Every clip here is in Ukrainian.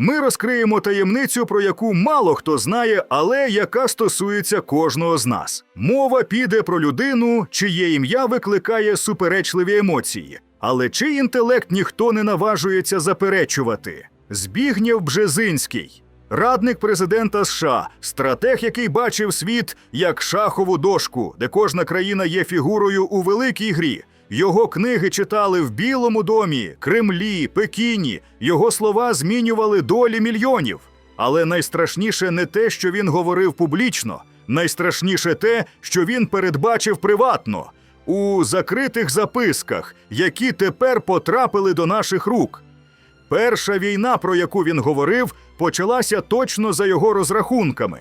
Ми розкриємо таємницю, про яку мало хто знає, але яка стосується кожного з нас. Мова піде про людину, чиє ім'я викликає суперечливі емоції, але чий інтелект ніхто не наважується заперечувати. Збігнєв Бжезинський, радник президента США, стратег, який бачив світ як шахову дошку, де кожна країна є фігурою у великій грі. Його книги читали в Білому домі, Кремлі, Пекіні. Його слова змінювали долі мільйонів. Але найстрашніше не те, що він говорив публічно, найстрашніше те, що він передбачив приватно у закритих записках, які тепер потрапили до наших рук. Перша війна, про яку він говорив, почалася точно за його розрахунками.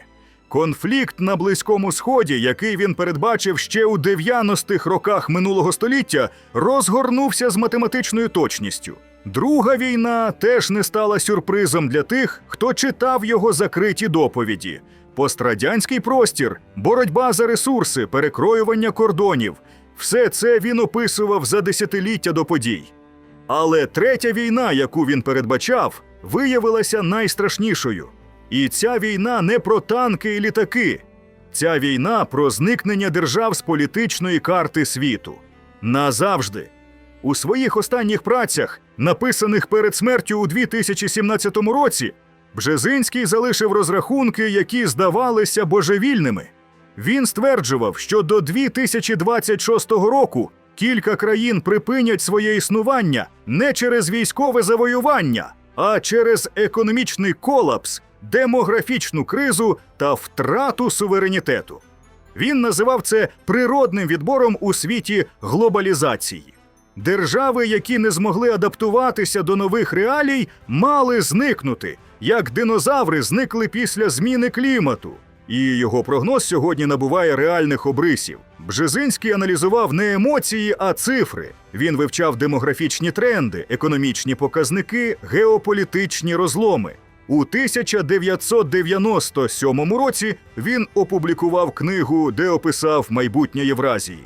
Конфлікт на Близькому Сході, який він передбачив ще у 90-х роках минулого століття, розгорнувся з математичною точністю. Друга війна теж не стала сюрпризом для тих, хто читав його закриті доповіді. Пострадянський простір, боротьба за ресурси, перекроювання кордонів все це він описував за десятиліття до подій. Але третя війна, яку він передбачав, виявилася найстрашнішою. І ця війна не про танки і літаки. Ця війна про зникнення держав з політичної карти світу. Назавжди. У своїх останніх працях, написаних перед смертю у 2017 році, Бжезинський залишив розрахунки, які здавалися божевільними. Він стверджував, що до 2026 року кілька країн припинять своє існування не через військове завоювання, а через економічний колапс, демографічну кризу та втрату суверенітету. Він називав це природним відбором у світі глобалізації. Держави, які не змогли адаптуватися до нових реалій, мали зникнути, як динозаври зникли після зміни клімату. І його прогноз сьогодні набуває реальних обрисів. Бжезинський аналізував не емоції, а цифри. Він вивчав демографічні тренди, економічні показники, геополітичні розломи. У 1997 році він опублікував книгу, де описав майбутнє Євразії.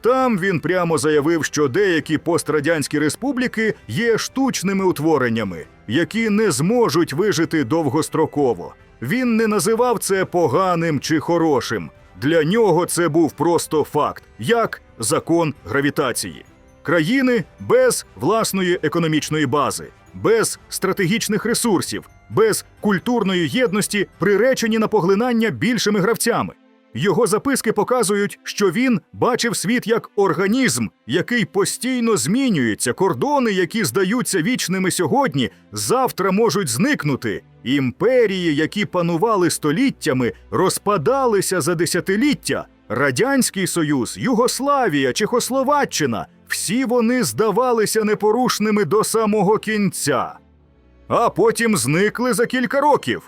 Там він прямо заявив, що деякі пострадянські республіки є штучними утвореннями, які не зможуть вижити довгостроково. Він не називав це поганим чи хорошим. Для нього це був просто факт, як закон гравітації. Країни без власної економічної бази, без стратегічних ресурсів, без культурної єдності приречені на поглинання більшими гравцями. Його записки показують, що він бачив світ як організм, який постійно змінюється. Кордони, які здаються вічними сьогодні, завтра можуть зникнути. Імперії, які панували століттями, розпадалися за десятиліття. Радянський Союз, Югославія, Чехословаччина всі вони здавалися непорушними до самого кінця, а потім зникли за кілька років.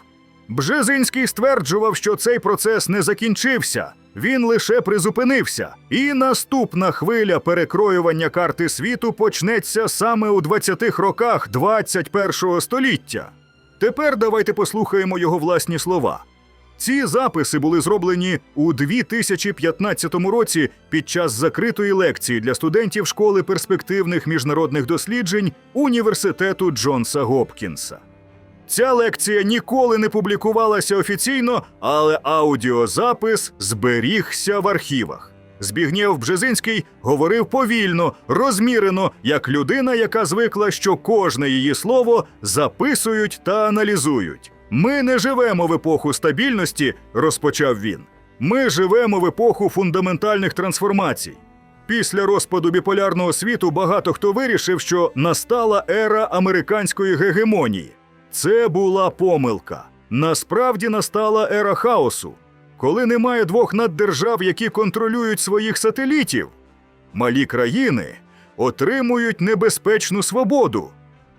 Бжезинський стверджував, що цей процес не закінчився, він лише призупинився, і наступна хвиля перекроювання карти світу почнеться саме у 20-х роках 21-го століття. Тепер давайте послухаємо його власні слова. Ці записи були зроблені у 2015 році під час закритої лекції для студентів школи перспективних міжнародних досліджень університету Джонса Гопкінса. Ця лекція ніколи не публікувалася офіційно, але аудіозапис зберігся в архівах. Збігнєв Бжезинський говорив повільно, розмірено, як людина, яка звикла, що кожне її слово записують та аналізують. Ми не живемо в епоху стабільності, розпочав він. Ми живемо в епоху фундаментальних трансформацій. Після розпаду біполярного світу багато хто вирішив, що настала ера американської гегемонії. Це була помилка. Насправді настала ера хаосу, коли немає двох наддержав, які контролюють своїх сателітів. Малі країни отримують небезпечну свободу.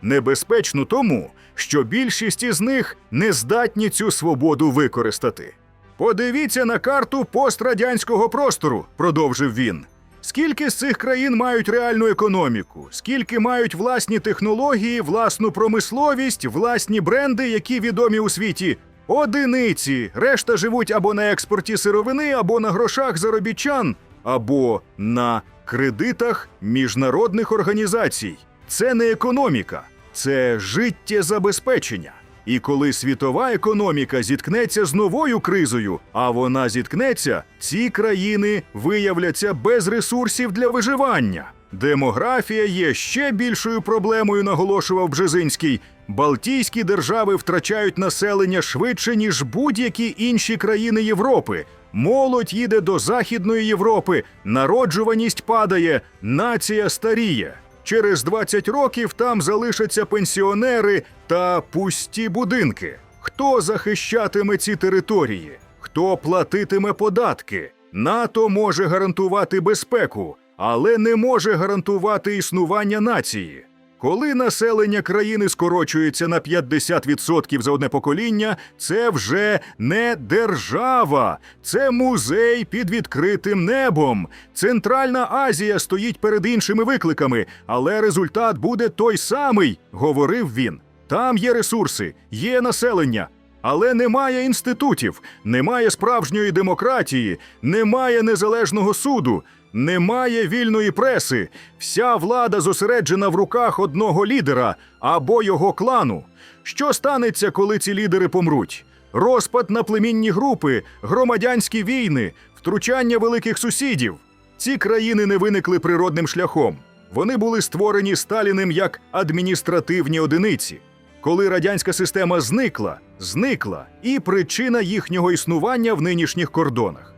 Небезпечну тому, що більшість із них не здатні цю свободу використати. Подивіться на карту пострадянського простору, продовжив він. Скільки з цих країн мають реальну економіку? Скільки мають власні технології, власну промисловість, власні бренди, які відомі у світі? Одиниці. Решта живуть або на експорті сировини, або на грошах заробітчан, або на кредитах міжнародних організацій. Це не економіка, це життєзабезпечення. І коли світова економіка зіткнеться з новою кризою, а вона зіткнеться, ці країни виявляться без ресурсів для виживання. Демографія є ще більшою проблемою, наголошував Бжезинський. Балтійські держави втрачають населення швидше, ніж будь-які інші країни Європи. Молодь їде до Західної Європи, народжуваність падає, нація старіє. Через 20 років там залишаться пенсіонери та пусті будинки. Хто захищатиме ці території? Хто платитиме податки? НАТО може гарантувати безпеку, але не може гарантувати існування нації. Коли населення країни скорочується на 50% за одне покоління, це вже не держава, це музей під відкритим небом. Центральна Азія стоїть перед іншими викликами, але результат буде той самий, говорив він. Там є ресурси, є населення. Але немає інститутів, немає справжньої демократії, немає незалежного суду, немає вільної преси. Вся влада зосереджена в руках одного лідера або його клану. Що станеться, коли ці лідери помруть? Розпад на племінні групи, громадянські війни, втручання великих сусідів. Ці країни не виникли природним шляхом. Вони були створені Сталіним як адміністративні одиниці. Коли радянська система зникла, зникла і причина їхнього існування в нинішніх кордонах.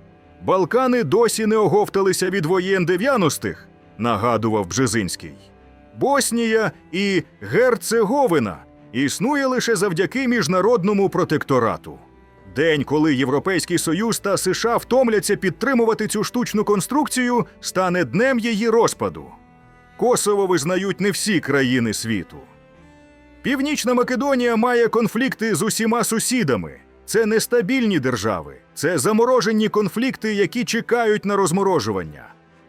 Балкани досі не оговталися від воєн 90-х, нагадував Бжезинський. Боснія і Герцеговина існує лише завдяки міжнародному протекторату. День, коли Європейський Союз та США втомляться підтримувати цю штучну конструкцію, стане днем її розпаду. Косово визнають не всі країни світу. Північна Македонія має конфлікти з усіма сусідами. Це нестабільні держави, це заморожені конфлікти, які чекають на розморожування.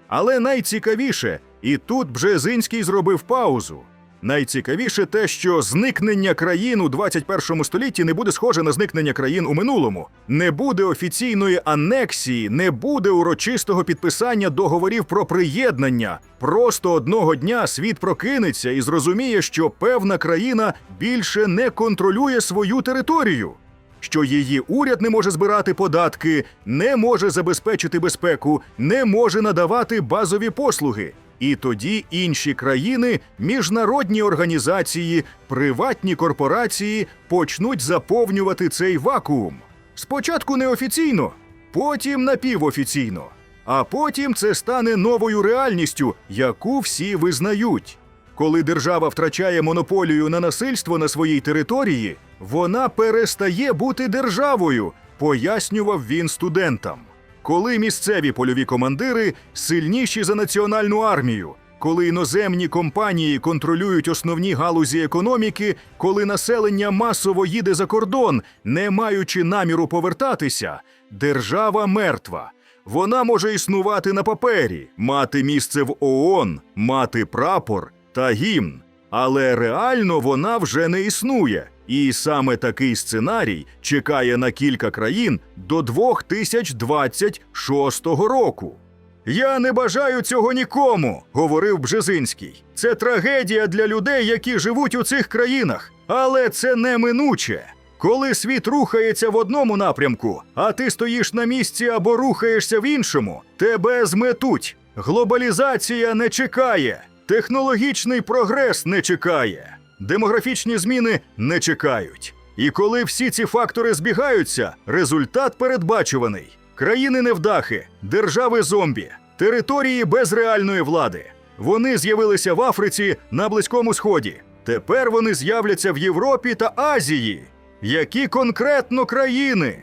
Але найцікавіше, і тут Бжезинський зробив паузу. Найцікавіше те, що зникнення країн у 21 столітті не буде схоже на зникнення країн у минулому. Не буде офіційної анексії, не буде урочистого підписання договорів про приєднання. Просто одного дня світ прокинеться і зрозуміє, що певна країна більше не контролює свою територію. Що її уряд не може збирати податки, не може забезпечити безпеку, не може надавати базові послуги. І тоді інші країни, міжнародні організації, приватні корпорації почнуть заповнювати цей вакуум. Спочатку неофіційно, потім напівофіційно. А потім це стане новою реальністю, яку всі визнають. Коли держава втрачає монополію на насильство на своїй території, вона перестає бути державою, пояснював він студентам. Коли місцеві польові командири сильніші за національну армію, коли іноземні компанії контролюють основні галузі економіки, коли населення масово їде за кордон, не маючи наміру повертатися, держава мертва. Вона може існувати на папері, мати місце в ООН, мати прапор та гімн. Але реально вона вже не існує. І саме такий сценарій чекає на кілька країн до 2026 року. Я не бажаю цього нікому, говорив Бжезинський. Це трагедія для людей, які живуть у цих країнах, але це неминуче. Коли світ рухається в одному напрямку, а ти стоїш на місці або рухаєшся в іншому, тебе зметуть. Глобалізація не чекає, технологічний прогрес не чекає, демографічні зміни не чекають. І коли всі ці фактори збігаються, результат передбачуваний: країни невдахи, держави зомбі, території без реальної влади. Вони з'явилися в Африці на Близькому Сході. Тепер вони з'являться в Європі та Азії. Які конкретно країни?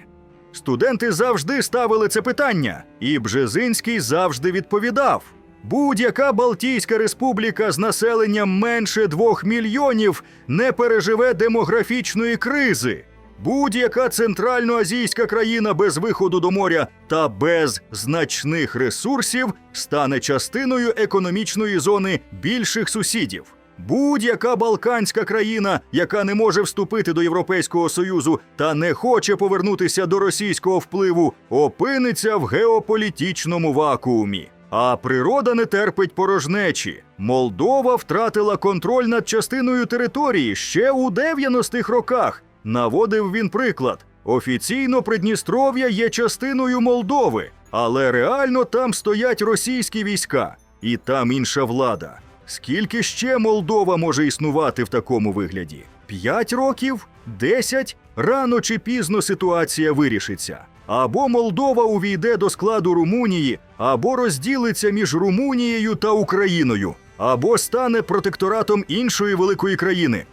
Студенти завжди ставили це питання, і Бжезинський завжди відповідав: будь-яка Балтійська республіка з населенням менше двох мільйонів не переживе демографічної кризи. Будь-яка центральноазійська країна без виходу до моря та без значних ресурсів стане частиною економічної зони більших сусідів. Будь-яка балканська країна, яка не може вступити до Європейського Союзу та не хоче повернутися до російського впливу, опиниться в геополітичному вакуумі. А природа не терпить порожнечі. Молдова втратила контроль над частиною території ще у 90-х роках. Наводив він приклад: офіційно Придністров'я є частиною Молдови, але реально там стоять російські війська, і там інша влада. Скільки ще Молдова може існувати в такому вигляді? П'ять років? Десять? Рано чи пізно ситуація вирішиться. Або Молдова увійде до складу Румунії, або розділиться між Румунією та Україною, або стане протекторатом іншої великої країни.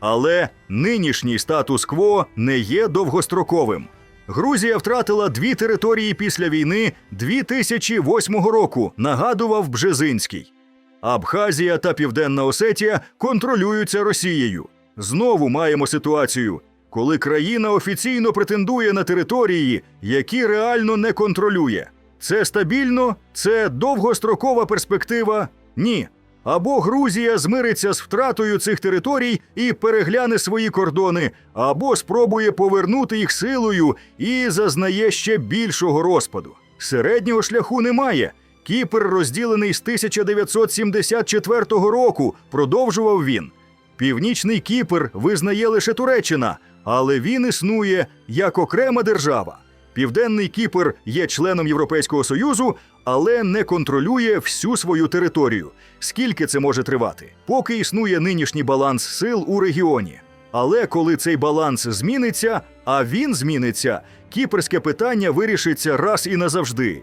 Але нинішній статус-кво не є довгостроковим. Грузія втратила дві території після війни 2008 року, нагадував Бжезинський. Абхазія та Південна Осетія контролюються Росією. Знову маємо ситуацію, коли країна офіційно претендує на території, які реально не контролює. Це стабільно, це довгострокова перспектива? Ні. Або Грузія змириться з втратою цих територій і перегляне свої кордони, або спробує повернути їх силою і зазнає ще більшого розпаду. Середнього шляху немає. Кіпр розділений з 1974 року, продовжував він. Північний Кіпр визнає лише Туреччина, але він існує як окрема держава. Південний Кіпр є членом Європейського Союзу, але не контролює всю свою територію. Скільки це може тривати? Поки існує нинішній баланс сил у регіоні. Але коли цей баланс зміниться, а він зміниться, кіпрське питання вирішиться раз і назавжди.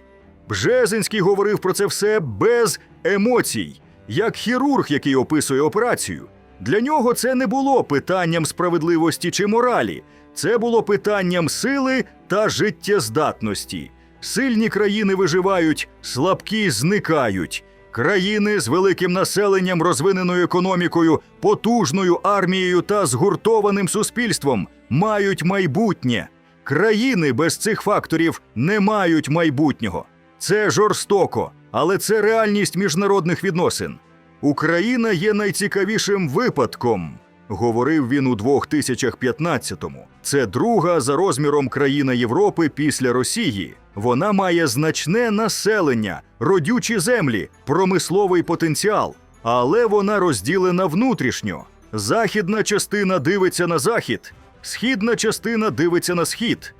Бжезинський говорив про це все без емоцій, як хірург, який описує операцію. Для нього це не було питанням справедливості чи моралі, це було питанням сили та життєздатності. Сильні країни виживають, слабкі зникають. Країни з великим населенням, розвиненою економікою, потужною армією та згуртованим суспільством мають майбутнє. Країни без цих факторів не мають майбутнього. Це жорстоко, але це реальність міжнародних відносин. Україна є найцікавішим випадком, говорив він у 2015-му. Це друга за розміром країна Європи після Росії. Вона має значне населення, родючі землі, промисловий потенціал, але вона розділена внутрішньо. Західна частина дивиться на захід, східна частина дивиться на схід.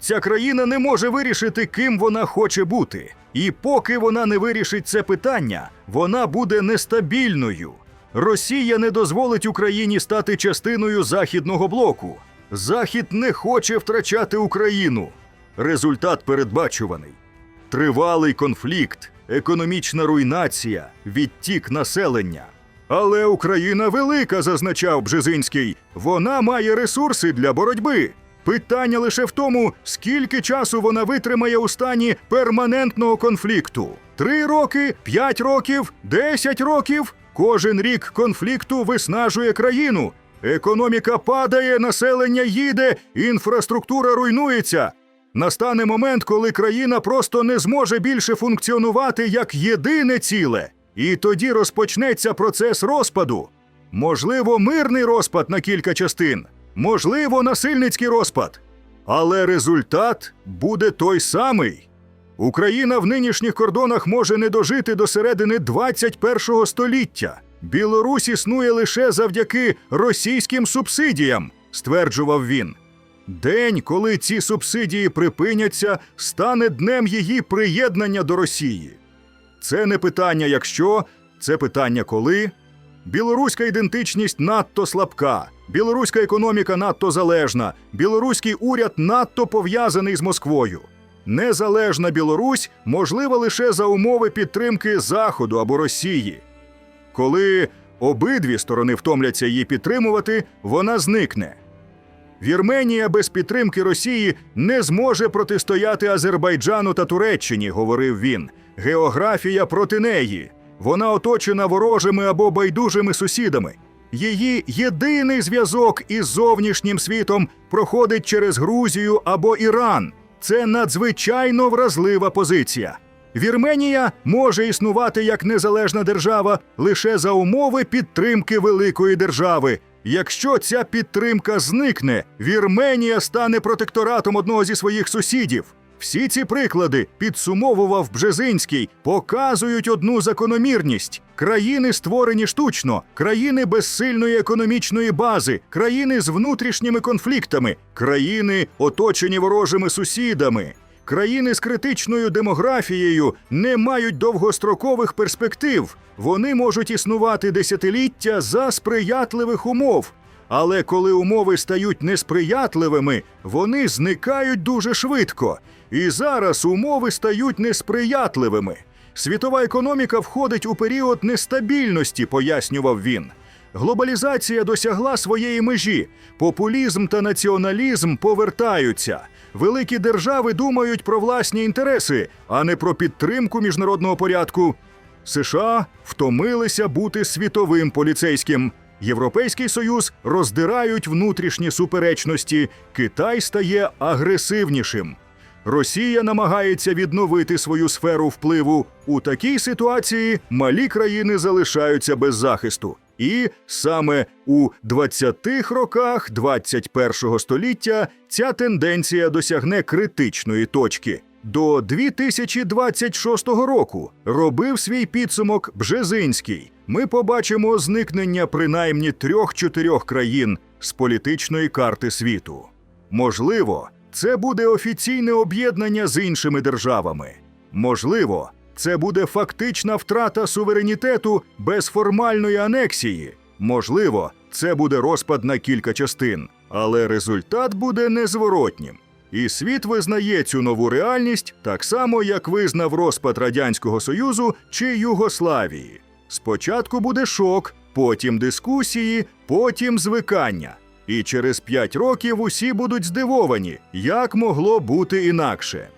Ця країна не може вирішити, ким вона хоче бути. І поки вона не вирішить це питання, вона буде нестабільною. Росія не дозволить Україні стати частиною західного блоку. Захід не хоче втрачати Україну. Результат передбачуваний: тривалий конфлікт, економічна руйнація, відтік населення. Але Україна велика, зазначав Бжезинський. Вона має ресурси для боротьби. Питання лише в тому, скільки часу вона витримає у стані перманентного конфлікту: три роки, п'ять років, десять років. Кожен рік конфлікту виснажує країну. Економіка падає, населення їде, інфраструктура руйнується. Настане момент, коли країна просто не зможе більше функціонувати як єдине ціле, і тоді розпочнеться процес розпаду. Можливо, мирний розпад на кілька частин, можливо, насильницький розпад. Але результат буде той самий. Україна в нинішніх кордонах може не дожити до середини 21 століття. Білорусь існує лише завдяки російським субсидіям, стверджував він. День, коли ці субсидії припиняться, стане днем її приєднання до Росії. Це не питання якщо, це питання коли. Білоруська ідентичність надто слабка, білоруська економіка надто залежна, білоруський уряд надто пов'язаний з Москвою. Незалежна Білорусь можлива лише за умови підтримки Заходу або Росії. Коли обидві сторони втомляться її підтримувати, вона зникне. Вірменія без підтримки Росії не зможе протистояти Азербайджану та Туреччині, говорив він. Географія проти неї. Вона оточена ворожими або байдужими сусідами. Її єдиний зв'язок із зовнішнім світом проходить через Грузію або Іран. Це надзвичайно вразлива позиція. Вірменія може існувати як незалежна держава лише за умови підтримки великої держави. Якщо ця підтримка зникне, Вірменія стане протекторатом одного зі своїх сусідів. Всі ці приклади, підсумовував Бжезинський, показують одну закономірність: країни створені штучно, країни без сильної економічної бази, країни з внутрішніми конфліктами, країни, оточені ворожими сусідами. Країни з критичною демографією не мають довгострокових перспектив. Вони можуть існувати десятиліття за сприятливих умов. Але коли умови стають несприятливими, вони зникають дуже швидко. І зараз умови стають несприятливими. Світова економіка входить у період нестабільності, пояснював він. Глобалізація досягла своєї межі. Популізм та націоналізм повертаються. Великі держави думають про власні інтереси, а не про підтримку міжнародного порядку. США втомилися бути світовим поліцейським. Європейський союз роздирають внутрішні суперечності. Китай стає агресивнішим. Росія намагається відновити свою сферу впливу. У такій ситуації малі країни залишаються без захисту. І саме у 20-х роках 21-го століття ця тенденція досягне критичної точки. До 2026 року робив свій підсумок Бжезинський. Ми побачимо зникнення принаймні трьох-чотирьох країн з політичної карти світу. Можливо, це буде офіційне об'єднання з іншими державами. Можливо, це буде фактична втрата суверенітету без формальної анексії. Можливо, це буде розпад на кілька частин, але результат буде незворотнім. І світ визнає цю нову реальність так само, як визнав розпад Радянського Союзу чи Югославії. Спочатку буде шок, потім дискусії, потім звикання. І через п'ять років усі будуть здивовані, як могло бути інакше.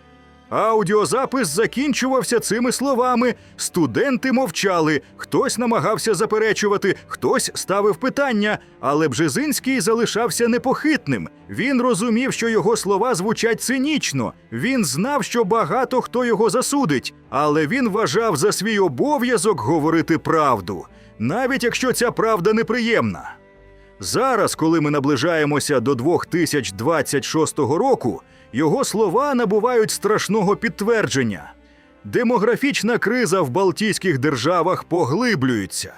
Аудіозапис закінчувався цими словами. Студенти мовчали, хтось намагався заперечувати, хтось ставив питання, але Бжезинський залишався непохитним. Він розумів, що його слова звучать цинічно. Він знав, що багато хто його засудить, але він вважав за свій обов'язок говорити правду, навіть якщо ця правда неприємна. Зараз, коли ми наближаємося до 2026 року, його слова набувають страшного підтвердження. Демографічна криза в Балтійських державах поглиблюється.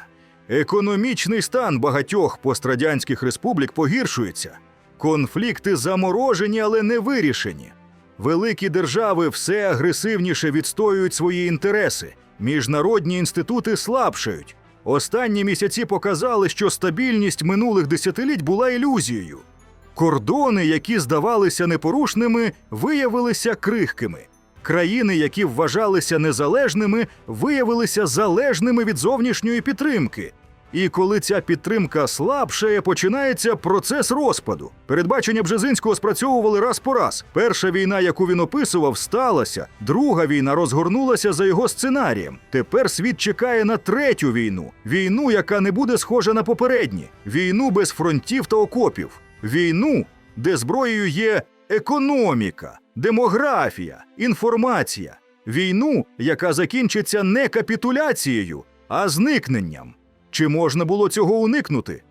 Економічний стан багатьох пострадянських республік погіршується. Конфлікти заморожені, але не вирішені. Великі держави все агресивніше відстоюють свої інтереси. Міжнародні інститути слабшають. Останні місяці показали, що стабільність минулих десятиліть була ілюзією. Кордони, які здавалися непорушними, виявилися крихкими. Країни, які вважалися незалежними, виявилися залежними від зовнішньої підтримки. І коли ця підтримка слабшає, починається процес розпаду. Передбачення Бжезинського спрацьовували раз по раз. Перша війна, яку він описував, сталася. Друга війна розгорнулася за його сценарієм. Тепер світ чекає на третю війну війну, яка не буде схожа на попередні, війну без фронтів та окопів, війну, де зброєю є економіка, демографія, інформація, війну, яка закінчиться не капітуляцією, а зникненням. Чи можна було цього уникнути?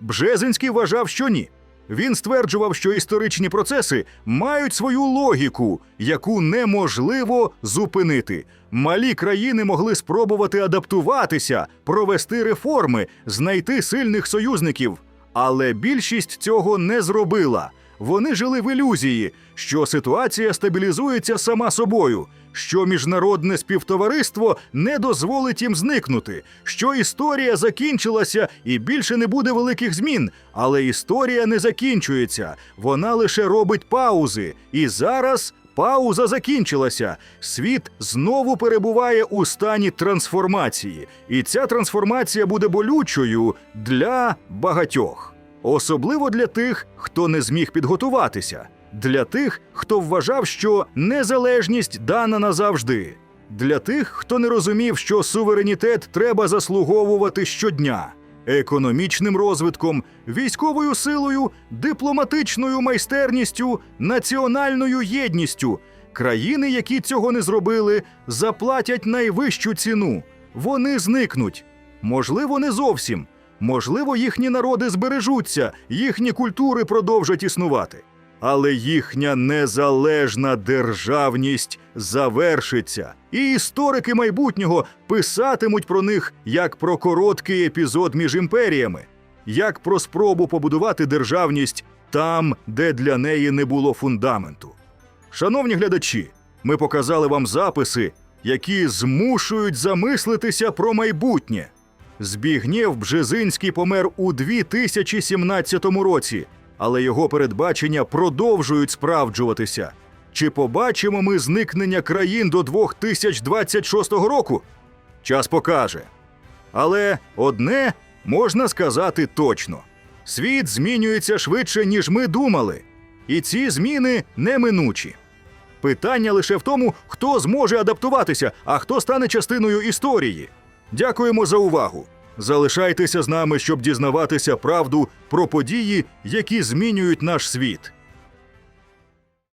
Бжезинський вважав, що ні. Він стверджував, що історичні процеси мають свою логіку, яку неможливо зупинити. Малі країни могли спробувати адаптуватися, провести реформи, знайти сильних союзників, але більшість цього не зробила. Вони жили в ілюзії, що ситуація стабілізується сама собою, що міжнародне співтовариство не дозволить їм зникнути, що історія закінчилася і більше не буде великих змін. Але історія не закінчується, вона лише робить паузи. І зараз пауза закінчилася. Світ знову перебуває у стані трансформації, і ця трансформація буде болючою для багатьох. Особливо для тих, хто не зміг підготуватися, для тих, хто вважав, що незалежність дана назавжди, для тих, хто не розумів, що суверенітет треба заслуговувати щодня, економічним розвитком, військовою силою, дипломатичною майстерністю, національною єдністю. Країни, які цього не зробили, заплатять найвищу ціну. Вони зникнуть. Можливо, не зовсім. Можливо, їхні народи збережуться, їхні культури продовжать існувати. Але їхня незалежна державність завершиться, і історики майбутнього писатимуть про них як про короткий епізод між імперіями, як про спробу побудувати державність там, де для неї не було фундаменту. Шановні глядачі, ми показали вам записи, які змушують замислитися про майбутнє. Збігнєв Бжезинський помер у 2017 році, але його передбачення продовжують справджуватися. Чи побачимо ми зникнення країн до 2026 року? Час покаже. Але одне можна сказати точно: світ змінюється швидше, ніж ми думали, і ці зміни неминучі. Питання лише в тому, хто зможе адаптуватися, а хто стане частиною історії. Дякуємо за увагу. Залишайтеся з нами, щоб дізнаватися правду про події, які змінюють наш світ.